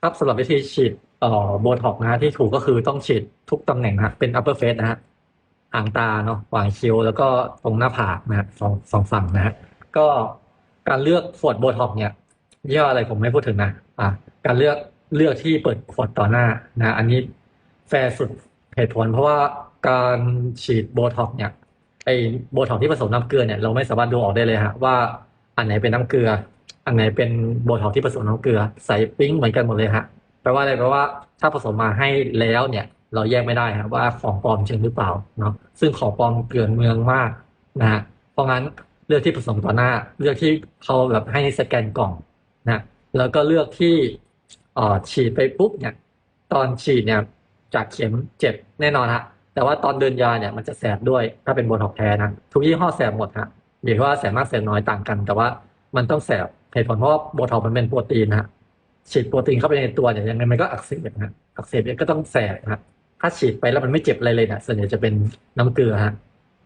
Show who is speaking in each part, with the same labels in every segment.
Speaker 1: ครับสำหรับวิธีฉีดเอ่อโบท็อกนะฮะที่ถูกก็คือต้องฉีดทุกตำแหน่งนะฮะเป็น upper face นะฮะหางตาเนาะหว่างคิ้วแล้วก็ตรงหน้าผากนะฮะสองสองฝั่งนะฮะก็การเลือกขวดโบท็อกเนี่ยยี่ห้ออะไรผมไม่พูดถึงนะอะการเลือกเลือกที่เปิดขวดต่อหน้านะอันนี้แฟร์สุดเหตุผล เพราะว่าการฉีดโบท็อกเนี่ยไอโบท็อกที่ผสมน้ำเกลือเนี่ยเราไม่สามารถดูออกได้เลยฮะว่าอันไหนเป็นน้ำเกลือ อันไหนเป็นโบท็อกที่ผสมน้ำเกลือใส่ปิ๊งเหมือนกันหมดเลยฮะแปลว่าอะไรแปลว่าถ้าผสมมาให้แล้วเนี่ย เราแยกไม่ได้ครับว่าของปลอมจริงหรือเปล่าเนาะซึ่งของปลอมเกลื่อนเมืองมากนะฮะเพราะงั้นเลือกที่ผสมต่อหน้า เลือกที่เขาแบบให้สแกนกล่องนะแล้วก็เลือกที่ออฉีดไปปุ๊บเนี่ย ตอนฉีดเนี่ยจากเข็มเจ็บแน่นอนฮะแต่ว่าตอนเดินยาเนี่ยมันจะแสบด้วยถ้าเป็นบท็อกแท้นะทุกยี่ห้อแสบหมดฮะอยู่ที่ว่าแสบมากแสบน้อยต่างกัน แต่ว่า มันต้องแสบเหตุผลเพราะว่าโบท็อกมันเป็นโปรตีนฮะฉีดโปรตีนเข้าไปในตัวเนี่ยยังไงมันก็อักเสบนะฮะอักเสบเนี่ยก็ต้องแสบนะฮะถ้าฉีดไปแล้วมันไม่เจ็บอะไรเลยเนี่ยส่วนใหญ่จะเป็นน้ำเกลือฮะ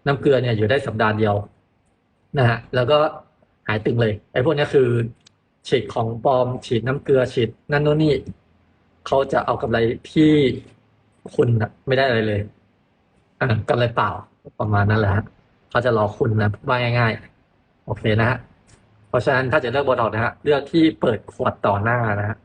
Speaker 1: น้ำเกลือเนี่ยอยู่ได้สัปดาห์เดียวนะฮะแล้วก็หายตึงเลยไอ้พวกนี้คือ ฉีดของปลอม ฉีดน้ำเกลือฉีดนั่นโน่นนี่เขาจะเอากำไรที่คุณนะไม่ได้อะไรเลยอ่ากำไรเปล่าประมาณนั้นแหละฮะเขาจะรอคุณนะว่าง่าย ๆ โอเคนะฮะ เพราะฉะนั้นถ้าจะเลือกโบท็อกนะฮะเลือกที่เปิดขวดต่อหน้านะฮะ